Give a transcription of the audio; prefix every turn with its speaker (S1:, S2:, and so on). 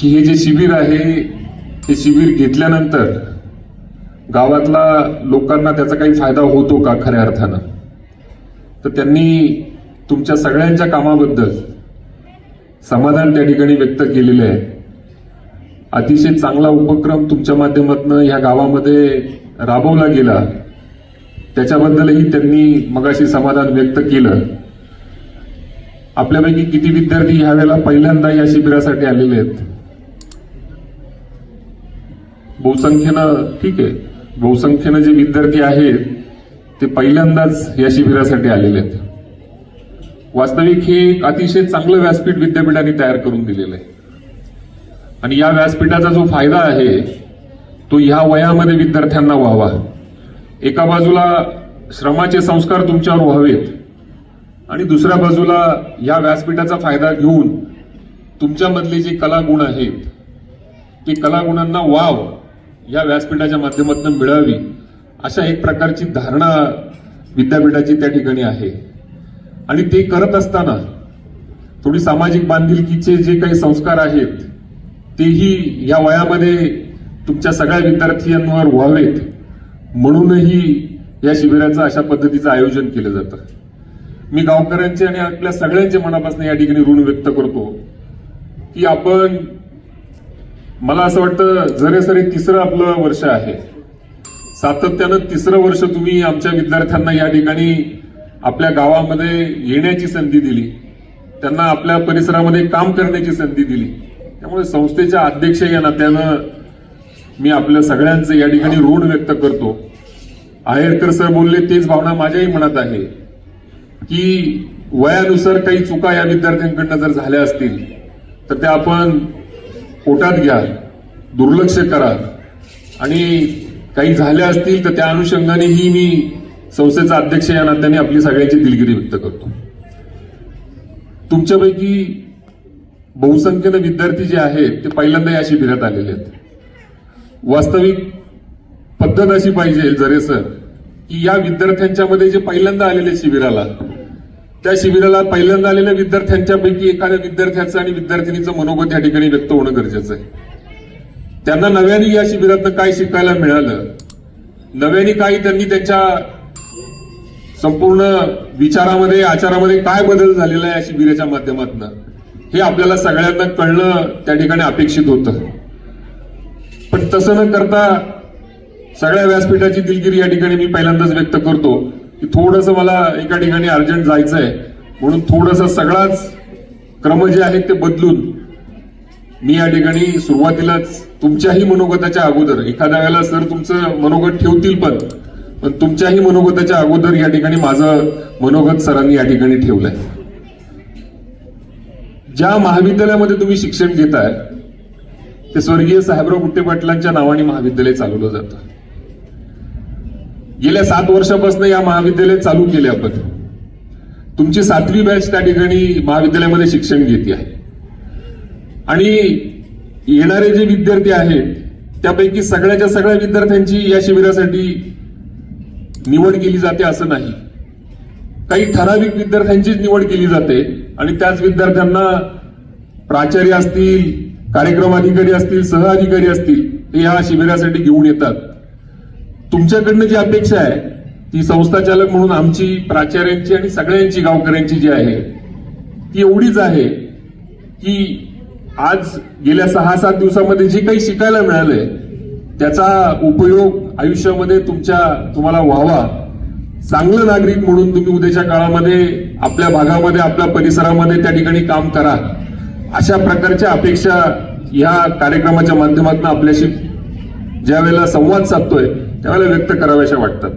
S1: की हे जे शिबिर आहे हे शिबिर घेतल्यानंतर गावातला लोकांना त्याचा काही फायदा होतो का खऱ्या अर्थानं? तर त्यांनी तुमच्या सगळ्यांच्या कामाबद्दल समाधान त्या ठिकाणी व्यक्त केलेले आहे. अतिशय चांगला उपक्रम तुमच्या माध्यमातून ह्या गावामध्ये राबवला गेला. त्याच्याबद्दलही त्यांनी मगाशी समाधान व्यक्त केलं. आपल्यापैकी किती विद्यार्थी ह्या वेळेला पहिल्यांदा या शिबिरासाठी आलेले आहेत? बहुसंख्येनं ठीक आहे. बहुसंख्येनं जे विद्यार्थी आहेत ते पहिल्यांदाच या शिबिरासाठी आलेले आहेत. वास्तविक हे एक अतिशय चांगलं व्यासपीठ विद्यापीठाने तयार करून दिलेलं आहे. आणि या व्यासपीठाचा जो फायदा आहे तो ह्या वयामध्ये विद्यार्थ्यांना व्हावा. एका बाजूला श्रमाचे संस्कार तुमच्यावर व्हावेत आणि दुसऱ्या बाजूला या व्यासपीठाचा फायदा घेऊन तुमच्यामधले जे कलागुण आहेत ते कलागुणांना वाव या व्यासपीठाच्या माध्यमातून मिळावी अशा एक प्रकारची धारणा विद्यापीठाची त्या ठिकाणी आहे. आणि ते करत असताना थोडी सामाजिक बांधिलकीचे जे काही संस्कार आहेत तेही या वयामध्ये तुमच्या सगळ्या विद्यार्थ्यांवर व्हावेत म्हणूनही या शिबिराचं अशा पद्धतीचं आयोजन केलं जातं. मी गावकऱ्यांचे आणि आपल्या सगळ्यांच्या मनापासून या ठिकाणी ऋण व्यक्त करतो की आपण मला असं वाटतं जरे सरे तिसरं आपलं वर्ष आहे. सातत्यानं तिसरं वर्ष तुम्ही आमच्या विद्यार्थ्यांना या ठिकाणी आपल्या गावामध्ये येण्याची संधी दिली. त्यांना आपल्या परिसरामध्ये काम करण्याची संधी दिली. त्यामुळे संस्थेच्या अध्यक्ष या नात्यानं मी आपल्या सगळ्यांचं या ठिकाणी ऋण व्यक्त करतो. आहेरकर सर बोलले तेच भावना माझ्याही मनात आहे की वयानुसार काही चुका या विद्यार्थ्यांकडनं जर झाल्या असतील तर त्या आपण पोटात घ्या दुर्लक्ष करा. आणि काही झाल्या असतील तर त्या अनुषंगानेही मी संस्थेचा अध्यक्ष या नात्याने आपली सगळ्यांची दिलगिरी व्यक्त करतो. तुमच्यापैकी बहुसंख्येनं विद्यार्थी जे आहेत ते पहिल्यांदा या शिबिरात आलेले आहेत. वास्तविक पद्धत अशी पाहिजे जरेसर की या विद्यार्थ्यांच्या मध्ये जे पहिल्यांदा आलेले शिबिराला त्या शिबिराला पहिल्यांदा आलेल्या विद्यार्थ्यांच्यापैकी एखाद्या विद्यार्थ्याचं आणि विद्यार्थिनीचं मनोगत या ठिकाणी व्यक्त होणं गरजेचं आहे. त्यांना नव्याने या शिबिरातनं काय शिकायला मिळालं? नव्याने काही त्यांनी त्यांच्या संपूर्ण विचारामध्ये आचारामध्ये काय बदल झालेला आहे या शिबिराच्या माध्यमातून? हे आपल्याला सगळ्यांना कळणं त्या ठिकाणी अपेक्षित होतं. पण तसं न करता सगळ्या व्यासपीठाची दिलगिरी या ठिकाणी मी पहिल्यांदाच व्यक्त करतो. की थोडस मला एका ठिकाणी अर्जंट जायचंय. म्हणून थोडस सगळाच क्रम जे आहेत ते बदलून मी या ठिकाणी सुरुवातीलाच तुमच्याही मनोगताच्या अगोदर एखाद्या वेळेला सर तुमचं मनोगत ठेवतील पण पण तुमच्याही मनोगताच्या अगोदर या ठिकाणी माझं मनोगत सरांनी या ठिकाणी ठेवलंय. ज्या महाविद्यालयामध्ये तुम्ही शिक्षण घेताय ते स्वर्गीय साहेबराव गुट्टे पाटलांच्या नावाने महाविद्यालय चालवलं जातं. गेल्या सात वर्षापासून या महाविद्यालय चालू केले आपण. तुमची सातवी बॅच त्या ठिकाणी महाविद्यालयामध्ये शिक्षण घेते आहे. आणि येणारे जे विद्यार्थी आहेत त्यापैकी सगळ्याच्या सगळ्या विद्यार्थ्यांची या शिबिरासाठी निवड केली जाते असं नाही. काही ठराविक विद्यार्थ्यांचीच निवड केली जाते आणि त्याच विद्यार्थ्यांना प्राचार्य असतील कार्यक्रम अधिकारी असतील सह अधिकारी असतील ते या शिबिरासाठी घेऊन येतात. तुमच्याकडनं जी अपेक्षा आहे ती संस्थाचालक म्हणून आमची प्राचार्यांची आणि सगळ्यांची गावकऱ्यांची जी आहे ती एवढीच आहे की आज गेल्या सहा सात दिवसामध्ये जे काही शिकायला मिळालंय त्याचा उपयोग आयुष्यामध्ये तुमच्या तुम्हाला व्हावा. चांगलं नागरिक म्हणून तुम्ही उद्याच्या काळामध्ये आपल्या भागामध्ये आपल्या परिसरामध्ये त्या ठिकाणी काम करा. अशा प्रकारच्या अपेक्षा या कार्यक्रमाच्या माध्यमातून आपल्याशी ज्या वेळेला संवाद साधतोय त्यावेळेला व्यक्त कराव्याशा वाटतात.